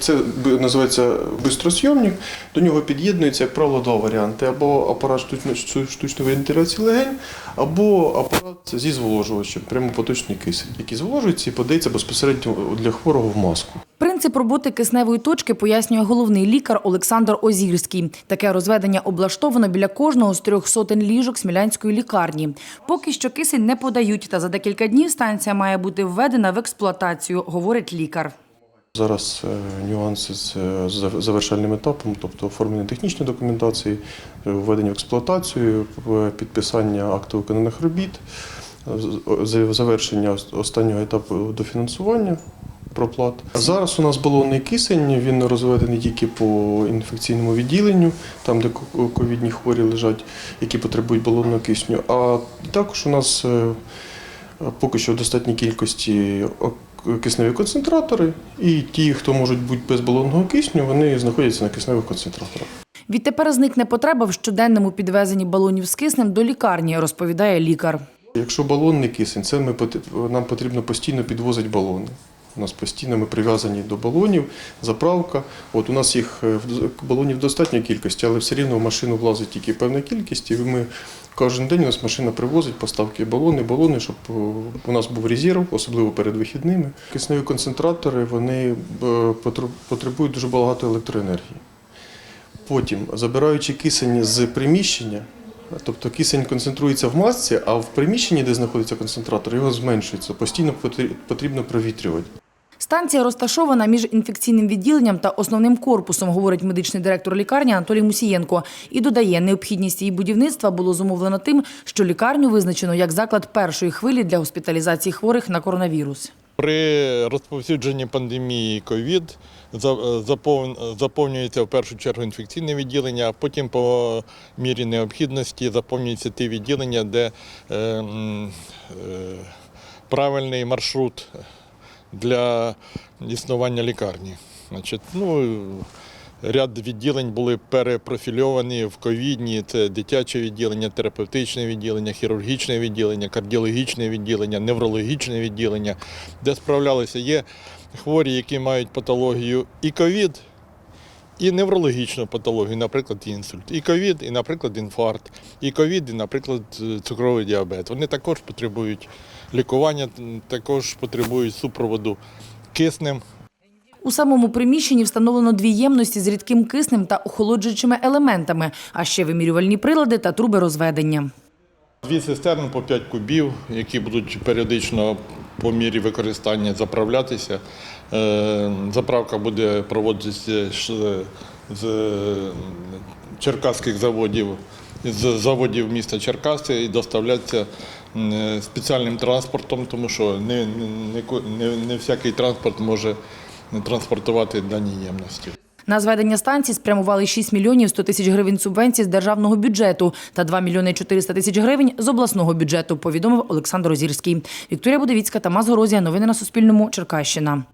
Це називається бистросйомник. До нього під'єднується, як правило, два варіанти: або апарат штучної вентиляції легень, або апарат зі зволожувачем, прямопоточний кисень, який зволожується і подається безпосередньо для хворого в маску. Принцип роботи кисневої точки пояснює головний лікар Олександр Озірський. Таке розведення облаштовано біля кожного з трьох сотень ліжок Смілянської лікарні. Поки що кисень не подають, та за декілька днів станція має бути введена в експлуатацію, говорить лікар. Зараз е, нюанси з е, завершальним етапом, тобто оформлення технічної документації, е, введення в експлуатацію, підписання акту виконаних робіт, завершення останнього етапу дофінансування проплат. Зараз у нас балонний кисень, він розведений тільки по інфекційному відділенню, там, де ко- ковідні хворі лежать, які потребують балонного кисню. А також у нас поки що в достатній кількості кисневі концентратори, і ті, хто можуть бути без балонного кисню, вони знаходяться на кисневих концентраторах. Відтепер зникне потреба в щоденному підвезенні балонів з киснем до лікарні, розповідає лікар. Якщо балонний кисень, це ми нам потрібно постійно підвозити балони. У нас постійно ми прив'язані до балонів, заправка. От у нас їх е, балонів достатньо кількості, але все рівно в машину влазить тільки певна кількість. І ми кожен день у нас машина привозить поставки балони, балони, щоб е, у нас був резерв, особливо перед вихідними. Кисневі концентратори вони е, потребують дуже багато електроенергії. Потім, забираючи кисень з приміщення, тобто кисень концентрується в масці, а в приміщенні, де знаходиться концентратор, його зменшується. Постійно потрібно провітрювати. Станція розташована між інфекційним відділенням та основним корпусом, говорить медичний директор лікарні Анатолій Мусієнко. І додає, необхідність її будівництва було зумовлено тим, що лікарню визначено як заклад першої хвилі для госпіталізації хворих на коронавірус. При розповсюдженні пандемії ковід заповнюється в першу чергу інфекційне відділення, а потім по мірі необхідності заповнюються ті відділення, де е, е, правильний маршрут для існування лікарні. Значить, ну, Ряд відділень були перепрофільовані в ковідні. Це дитяче відділення, терапевтичне відділення, хірургічне відділення, кардіологічне відділення, неврологічне відділення, де справлялися. Є хворі, які мають патологію і ковід, і неврологічну патологію, наприклад, інсульт, і ковід, і, наприклад, інфаркт, і ковід, і, наприклад, цукровий діабет. Вони також потребують лікування, також потребують супроводу киснем. У самому приміщенні встановлено дві ємності з рідким киснем та охолоджуючими елементами, а ще вимірювальні прилади та труби розведення. Дві цистерни по 5 кубів, які будуть періодично по мірі використання заправлятися. Е, Заправка буде проводитися з- черкаських заводів, з заводів міста Черкаси і доставлятися спеціальним транспортом, тому що не, не, не, не всякий транспорт може транспортувати дані ємності. На зведення станції спрямували 6 мільйонів 100 тисяч гривень субвенцій з державного бюджету та 2 мільйони 400 тисяч гривень з обласного бюджету, повідомив Олександр Озірський. Вікторія Будовіцька, Тамас Горозія. Новини на Суспільному. Черкащина.